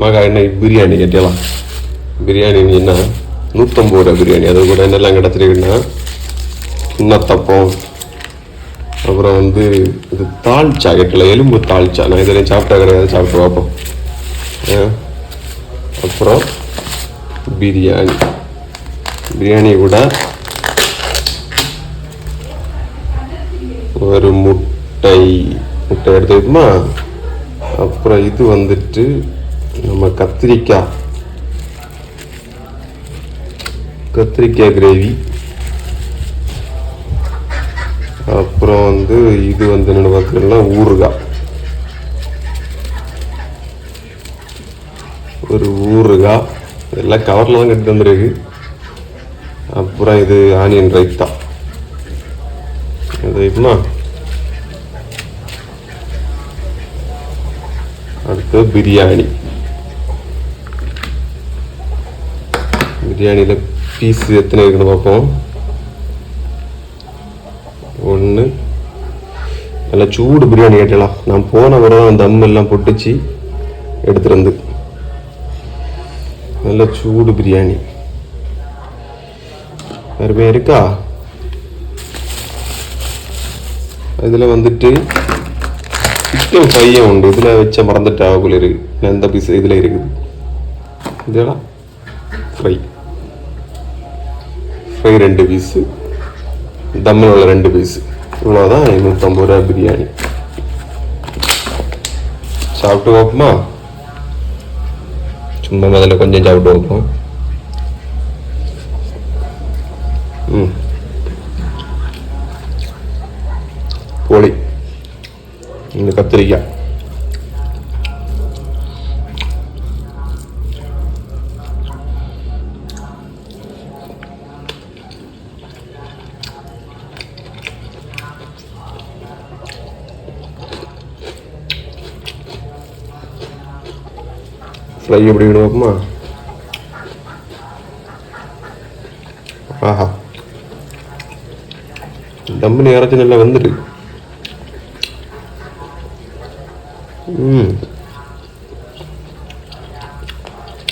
மகா என்ன பிரியாணி கேட்டலாம் பிரியாணி என்ன? நூற்றம்பது ரூபா பிரியாணி. அது கூட என்னெல்லாம் கிடச்சிருக்குன்னா சின்னத்தப்பம் அப்புறம் வந்து இது தாழ்ச்சா கேட்கல எலும்பு தாழ்ச்சா நான் இதில் சாப்பிட்டா கிடையாது சாப்பிட்டு பார்ப்போம். அப்புறம் பிரியாணி. பிரியாணி கூட ஒரு முட்டை முட்டை எடுத்து அப்புறம் இது வந்துட்டு நம்ம கத்திரிக்காய் கத்திரிக்காய் கிரேவி அப்புறம் வந்து இது வந்து என்ன பார்த்தீங்கன்னா ஊறுகாய். ஒரு ஊறுகாய். எல்லாம் கவரில் தான் கட்டி வந்துருக்கு. அப்புறம் இது ஆனியன் ரைத்தா இது வைக்குமா அடுத்து பிரியாணி. பிரியாணியில் பீஸ் எத்தனை இருக்குன்னு பார்ப்போம் ஒன்று நல்லா சூடு பிரியாணி கேட்டலாம் நான் போன முறை தான் தம் எல்லாம் பொட்டுச்சு எடுத்துருந்து நல்ல சூடு பிரியாணி வேறு இருக்கா இதில் வந்துட்டு சிக்கன் ஃப்ரையும் உண்டு இதில் வச்ச மறந்துட்டு ஆகுல இருக்கு எந்த இந்த பீஸ் இதில் இருக்குது இதெல்லாம் ஃப்ரை ஃப்ரை ரெண்டு பீஸு தம்மில் உள்ள ரெண்டு பீஸு இவ்வளோதான் நூற்றம்பது ரூபா பிரியாணி சாப்பிட்டு பார்ப்போமா சும்மா முதல்ல கொஞ்சம் சாப்பிட்டு வைப்போம் ம் கோழி இந்த கத்திரிக்காய் ஃப்ரை எப்படி விடுவோமா ஆஹா. தம்புனி இறச்சி நல்லா வந்துருக்கு ம்.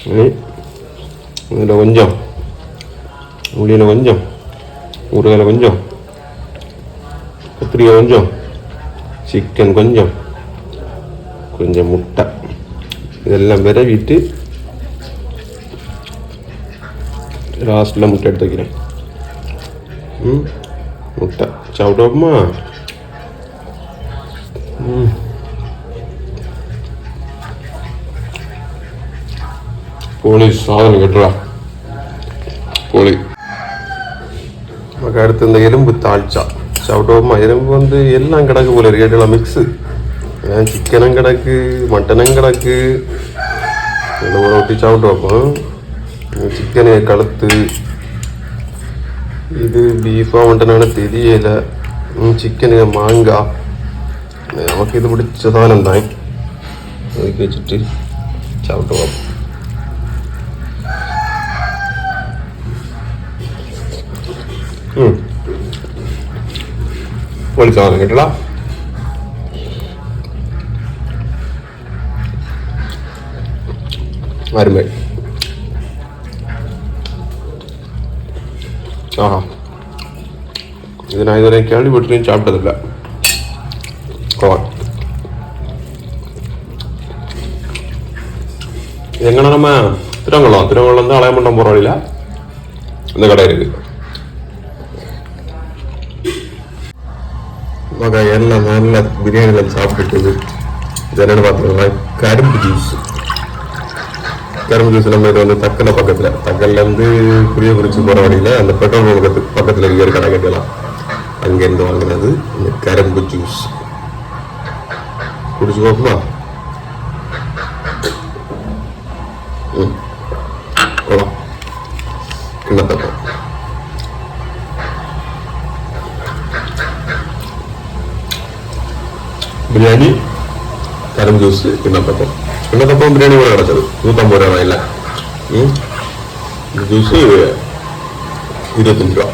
ம். இதில் கொஞ்சம். உள்ளியில் கொஞ்சம். ஊறுகாயில் கொஞ்சம். கத்திரிக்காய் கொஞ்சம். சிக்கன் கொஞ்சம். கொஞ்சம் முட்டை. இதெல்லாம் விரவிட்டு லாஸ்ட்டில் முட்டை எடுத்து வைக்கிறேன். ம் முட்டை. சாப்பிட்டோமா? ம். போலீஸ் சாதனை கட்டுறா. போலி. நமக்கு அடுத்து இந்த எலும்பு தாழ்ச்சா சாப்பிட்டோமா? எலும்பு வந்து எல்லாம் கிடக்கு போல இருக்கு. எல்லாம் மிக்ஸு சிக்கனும் கிடக்கு மட்டனும் கிடக்கு இதில் ஒரு ஒட்டி சாப்பிட்டு வைப்போம் சிக்கனு கழுத்து இது பீஃபா மட்டனான தெரியல சிக்கனு மாங்காய் நமக்கு இது பிடிச்ச சாதனம் தான் அதுக்கு வச்சுட்டு சாப்பிட்டு வைப்போம் ம் கோழி சாதம் கேட்டலாம் அருமை ஆஹா இது நான் இதுவரை கேள்விப்பட்டிலையும் சாப்பிட்டதில்ல கோவா எங்கன்னா நம்ம திருவங்குளம் திருவங்குளம் தான் அலையமண்டம் போகிற வழியில் இந்த கடை இருக்குது மக எல்லாம் நல்ல பிரியாணியில் சாப்பிட்டுட்டு இது என்னென்னு பார்த்தீங்கன்னா கரும்பு ஜூஸ் கரும்பு ஜூஸ் நம்ம இது வந்து தக்கலை பக்கத்தில். தக்கல்லேருந்து புரிய குறிச்சி போகிற வழியில் அந்த பெட்ரோல் பக்கத்து பக்கத்தில் இங்கே கடை கட்டலாம் அங்கேருந்து வாங்கினது இந்த கரும்பு ஜூஸ் குடிச்சு பார்ப்போமா? ம். கொலாம் பிரியாணி. கரும் ஜூஸ் கிண்ணத்தப்பம் கிண்ணத்தப்பம் பிரியாணி கூட கிடச்சது நூற்றம்பது ரூபா இல்லை ம் இந்த ஜூஸு இருபத்தஞ்சு ரூபா